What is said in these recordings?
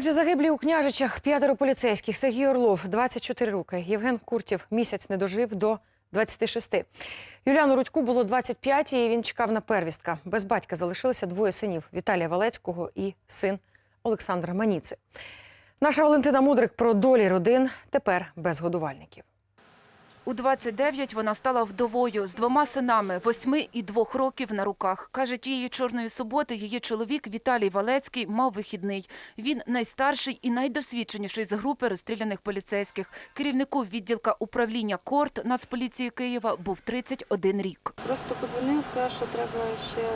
Отже, загиблі у княжичах п'ятеро поліцейських. Сергій Орлов, 24 роки. Євген Куртів місяць не дожив до 26. Юліану Рудьку було 25, і він чекав на первістка. Без батька залишилися двоє синів Віталія Валецького і син Олександра Маніци. Наша Валентина Мудрик про долі родин тепер без годувальників. У 29 вона стала вдовою з двома синами, восьми і двох років на руках. Каже, тієї чорної суботи її чоловік Віталій Валецький мав вихідний. Він найстарший і найдосвідченіший з групи розстріляних поліцейських. Керівнику відділка управління КОРТ Нацполіції Києва був 31 рік. Просто подзвонив, сказав, що треба ще,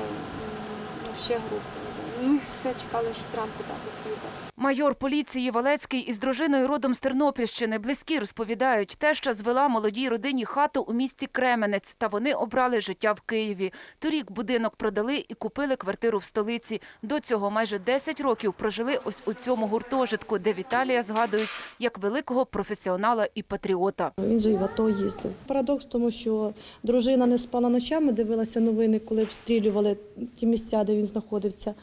ну, ще групу. Ми все чекали, що зранку так поїде. Майор поліції Валецький із дружиною родом з Тернопільщини. Близькі розповідають, теща звела молодій родині хату у місті Кременець, та вони обрали життя в Києві. Торік будинок продали і купили квартиру в столиці. До цього майже 10 років прожили ось у цьому гуртожитку, де Віталія згадують як великого професіонала і патріота. Він же і в АТО їздив. Парадокс в тому, що дружина не спала ночами, дивилася новини, коли обстрілювали ті місця, де він знаходився.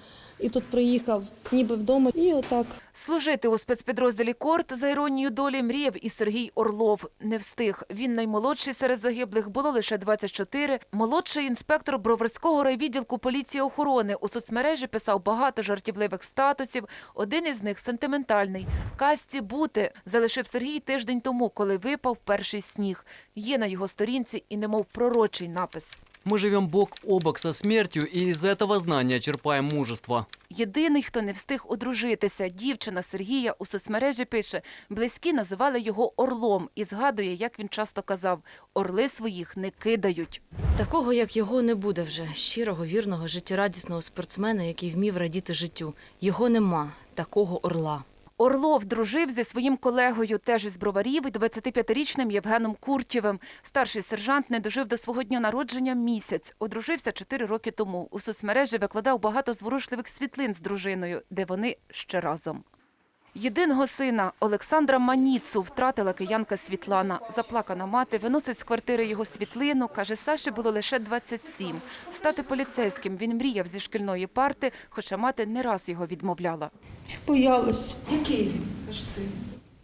І тут приїхав ніби вдома, і отак Служити у спецпідрозділі Корт за іронією долі мріяв і Сергій Орлов. Не встиг. Він наймолодший серед загиблих, було лише 24. Молодший інспектор Броварського райвідділку поліції охорони у соцмережі писав багато жартівливих статусів. Один із них сентиментальний. Касті бути залишив Сергій тиждень тому, коли випав перший сніг. Є на його сторінці і немов пророчий напис. Мы живем бок о бок со смертью и из этого знания черпаем мужество. Єдиний, хто не встиг одружитися, дівчина Сергія у соцмережі пише, близькі називали його орлом і згадує, як він часто казав: орли своїх не кидають. Такого, як його, не буде вже щирого, вірного, життєрадісного спортсмена, який вмів радіти життю. Його нема, такого орла. Орлов дружив зі своїм колегою, теж із броварів, і 25-річним Євгеном Куртєвим. Старший сержант не дожив до свого дня народження місяць. Одружився 4 роки тому. У соцмережі викладав багато зворушливих світлин з дружиною, де вони ще разом. Єдиного сина Олександра Маніцу втратила киянка Світлана. Заплакана мати виносить з квартири його світлину. Каже, Саші було лише 27. Стати поліцейським він мріяв зі шкільної парти, хоча мати не раз його відмовляла. Боялась, Який він? Ваш син?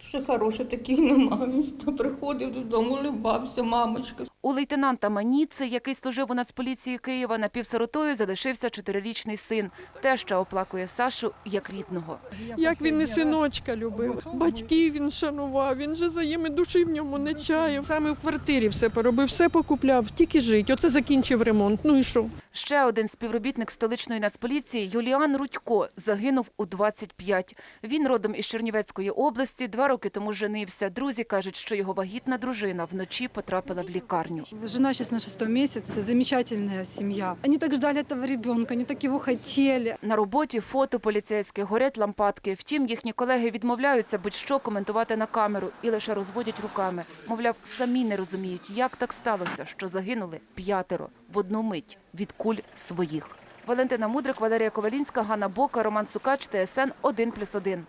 що хороший такий нема. Він приходив додому, улибався, мамочка. У лейтенанта Маніци, який служив у Нацполіції Києва, напівсиротою залишився чотирирічний син. Теща оплакує Сашу як рідного. Як він і синочка любив. Батьків він шанував, він же заєми душі в ньому не чаяв. Саме в квартирі все поробив, все покупляв, тільки жить. Оце закінчив ремонт. Ну і що? Ще один співробітник столичної нацполіції Юліан Рудько загинув у 25. Він родом із Чернівецької області. Два роки тому женився. Друзі кажуть, що його вагітна дружина вночі потрапила в лікарню. Жена сейчас на шестом месяце, замечательная семья. Они так ждали этого ребенка, они так его хотели. На роботі фото поліцейських, горять лампадки. Втім, їхні колеги відмовляються будь-що коментувати на камеру і лише розводять руками. Мовляв, самі не розуміють, як так сталося, що загинули п'ятеро в одну мить від куль своїх. Валентина Мудрик, Валерія Ковалінська, Ганна Бока, Роман Сукач, ТСН 1+,1.